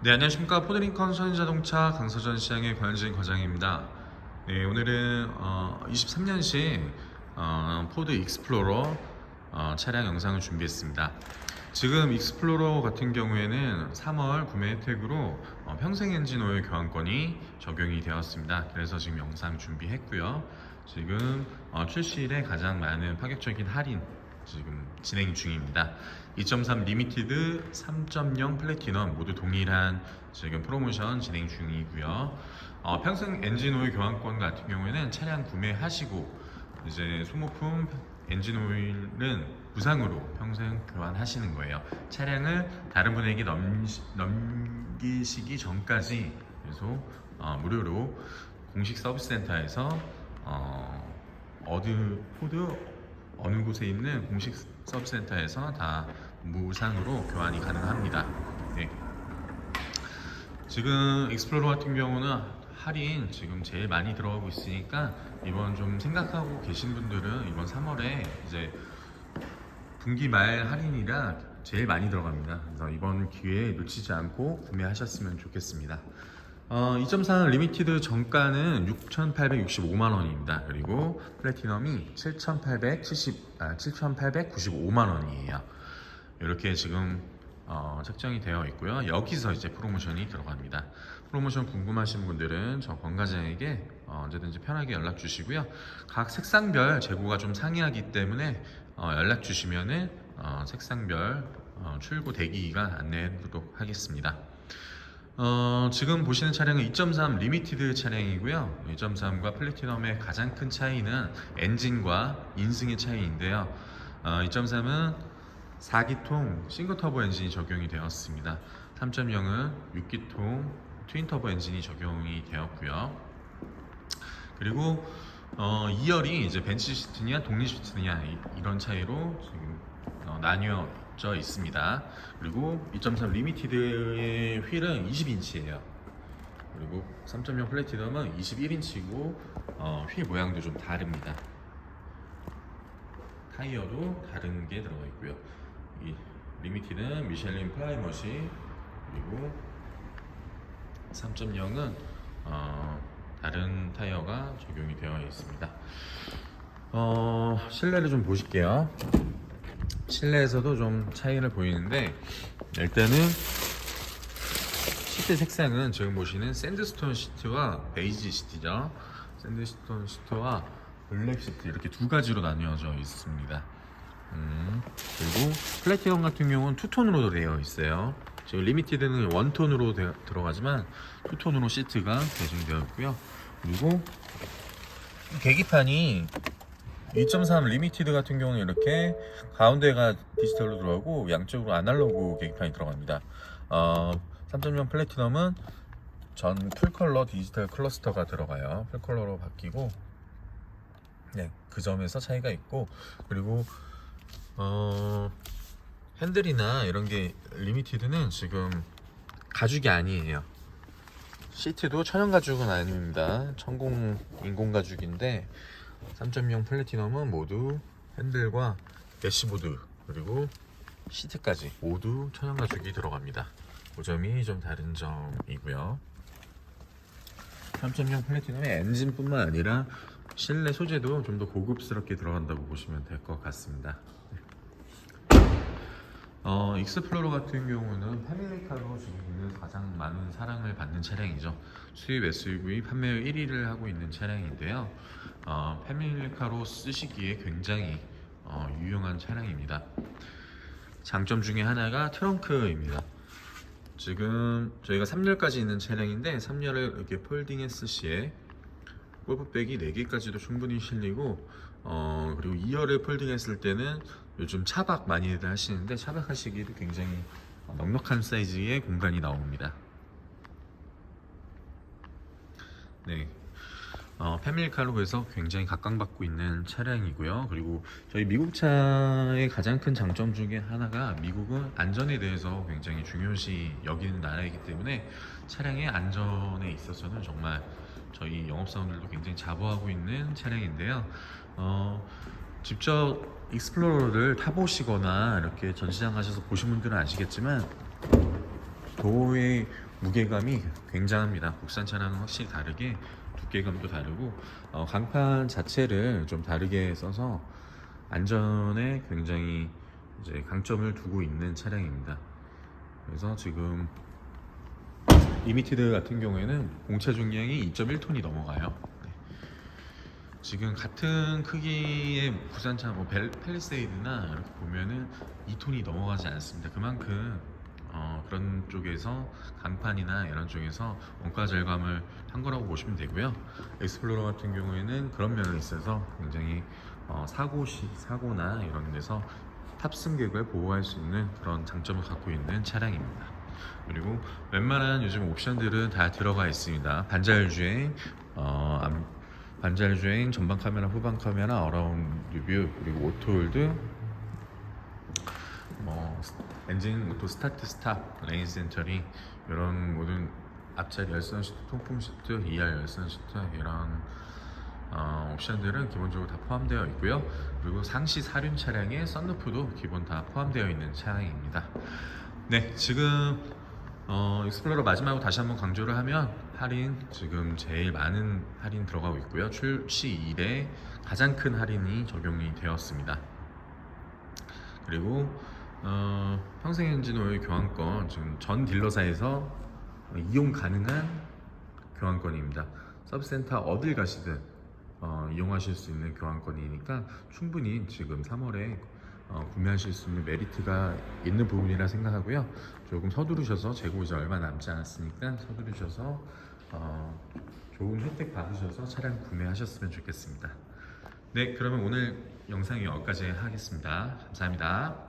네, 안녕하십니까. 포드링컨 선자동차 강서전 시장의 권진 과장입니다. 네, 오늘은 어, 23년식 어, 포드 익스플로러 어, 차량 영상을 준비했습니다. 지금 익스플로러 같은 경우에는 3월 구매 혜택으로 어, 평생 엔진 오일 교환권이 적용이 되었습니다. 그래서 지금 영상 준비했고요. 지금 어, 출시일에 가장 많은 파격적인 할인 지금 진행 중입니다. 2.3 리미티드, 3.0 플래티넘 모두 동일한 지금 프로모션 진행 중이고요. 어, 평생 엔진 오일 교환권 같은 경우에는 차량 구매하시고 이제 소모품 엔진 오일은 무상으로 평생 교환하시는 거예요. 차량을 다른 분에게 넘, 넘기시기 전까지 계속 어, 무료로 공식 서비스 센터에서 어, 어디 포드 어느 곳에 있는 공식 서비스 센터에서 다 무상으로 교환이 가능합니다. 네. 지금 익스플로러 같은 경우는 할인 지금 제일 많이 들어가고 있으니까 이번 좀 생각하고 계신 분들은 이번 3월에 이제 분기 말 할인이라 제일 많이 들어갑니다. 그래서 이번 기회에 놓치지 않고 구매하셨으면 좋겠습니다. 어, 2.4 리미티드 정가는 6,865만 원입니다. 그리고 플래티넘이 7,870, 아, 7,895만 원이에요. 이렇게 지금 어, 책정이 되어 있고요. 여기서 이제 프로모션이 들어갑니다. 프로모션 궁금하신 분들은 저 권과장에게 어, 언제든지 편하게 연락 주시고요. 각 색상별 재고가 좀 상이하기 때문에 어, 연락 주시면은 어, 색상별 어, 출고 대기 기간 안내해드리도록 하겠습니다. 어, 지금 보시는 차량은 2.3 리미티드 차량이고요. 2.3과 플래티넘의 가장 큰 차이는 엔진과 인승의 차이인데요. 어, 2.3은 4기통 싱글 터보 엔진이 적용이 되었습니다. 3.0은 6기통 트윈 터보 엔진이 적용이 되었고요. 그리고 어, 2열이 이제 벤치 시트냐 독립 시트냐 이, 런 차이로 지금 어, 나뉘어져 있습니다. 그리고 2.3 리미티드의 휠은 20인치예요. 그리고 3.0 플래티넘은 21인치고 어, 휠 모양도 좀 다릅니다. 타이어도 다른 게 들어가 있고요. 이 리미티는 미셸린 프라이머시 그리고 3.0은 어, 다른 타이어가 적용이 되어 있습니다. 어, 실내를 좀 보실게요. 실내에서도 좀 차이를 보이는데 일단은 시트 색상은 지금 보시는 샌드스톤 시트와 베이지 시트죠. 샌드스톤 시트와 블랙 시트 이렇게 두 가지로 나뉘어져 있습니다. 음, 그리고 플래티넘 같은 경우는 투톤으로 되어 있어요. 지금 리미티드는 원톤으로 되- 들어가지만 투톤으로 시트가 배정되어 있고요. 그리고 계기판이 2.3 리미티드 같은 경우는 이렇게 가운데가 디지털로 들어가고 양쪽으로 아날로그 계기판이 들어갑니다. 어, 3.0 플래티넘은 전 풀컬러 디지털 클러스터가 들어가요. 풀컬러로 바뀌고 네, 그 점에서 차이가 있고 그리고 어, 핸들이나 이런 게 리미티드는 지금 가죽이 아니에요. 시트도 천연 가죽은 아닙니다. 천공 인공 가죽인데 3.0 플래티넘은 모두 핸들과 대시보드 그리고 시트까지 모두 천연 가죽이 들어갑니다. 그 점이 좀 다른 점이고요. 3.0 플래티넘의 엔진뿐만 아니라 실내 소재도 좀 더 고급스럽게 들어간다고 보시면 될 것 같습니다. 어, 익스플로러 같은 경우는 패밀리카로 지금 가장 많은 사랑을 받는 차량이죠. 수입 SUV 판매율 1위를 하고 있는 차량인데요. 어, 패밀리카로 쓰시기에 굉장히 어, 유용한 차량입니다. 장점 중에 하나가 트렁크입니다. 지금 저희가 3열까지 있는 차량인데 3열을 이렇게 폴딩 했을 시에 골프백이 4개까지도 충분히 실리고 어, 그리고 2열을 폴딩했을 때는 요즘 차박 많이들 하시는데 차박 하시기에도 굉장히 넉넉한 사이즈의 공간이 나옵니다. 네. 어, 패밀리카로 해서 굉장히 각광받고 있는 차량이고요. 그리고 저희 미국 차의 가장 큰 장점 중에 하나가 미국은 안전에 대해서 굉장히 중요시 여기는 나라이기 때문에 차량의 안전에 있어서는 정말 저희 영업사원들도 굉장히 자부하고 있는 차량인데요. 어, 직접 익스플로러를 타보시거나 이렇게 전시장 가셔서 보신 분들은 아시겠지만 도의 무게감이 굉장합니다. 국산 차량은 확실히 다르게 두께감도 다르고 어, 강판 자체를 좀 다르게 써서 안전에 굉장히 이제 강점을 두고 있는 차량입니다. 그래서 지금 리미티드 같은 경우에는 공차 중량이 2.1톤이 넘어가요. 네. 지금 같은 크기의 부산차 뭐 벨- 펠리세이드나 이렇게 보면은 2톤이 넘어가지 않습니다. 그만큼 어, 그런 쪽에서 강판이나 이런 쪽에서 원가 절감을 한 거라고 보시면 되고요. 엑스플로러 같은 경우에는 그런 면에 있어서 굉장히 어, 사고 시 사고나 이런 데서 탑승객을 보호할 수 있는 그런 장점을 갖고 있는 차량입니다. 그리고 웬만한 요즘 옵션들은 다 들어가 있습니다. 반자율 주행, 어, 암- 반자율 주행, 전방 카메라, 후방 카메라, 어라운드 뷰, 그리고 오토홀드, 뭐 엔진 오토 스타트 스탑, 레인 센터링 이런 모든 앞자리 열선 시트, 통풍 시트, 2열 열선 시트 이런 어, 옵션들은 기본적으로 다 포함되어 있고요. 그리고 상시 사륜 차량의 썬루프도 기본 다 포함되어 있는 차량입니다. 네, 지금 어, 익스플로러 마지막으로 다시 한번 강조를 하면 할인 지금 제일 많은 할인 들어가고 있고요. 출시 이래 가장 큰 할인이 적용이 되었습니다. 그리고 어, 평생 엔진 오일 교환권 지금 전 딜러사에서 이용 가능한 교환권입니다. 서브센터 어딜 가시든 어, 이용하실 수 있는 교환권이니까 충분히 지금 3월에 어, 구매하실 수 있는 메리트가 있는 부분이라 생각하고요. 조금 서두르셔서 재고 이제 얼마 남지 않았으니까 서두르셔서 어, 좋은 혜택 받으셔서 차량 구매하셨으면 좋겠습니다. 네, 그러면 오늘 영상 여기까지 하겠습니다. 감사합니다.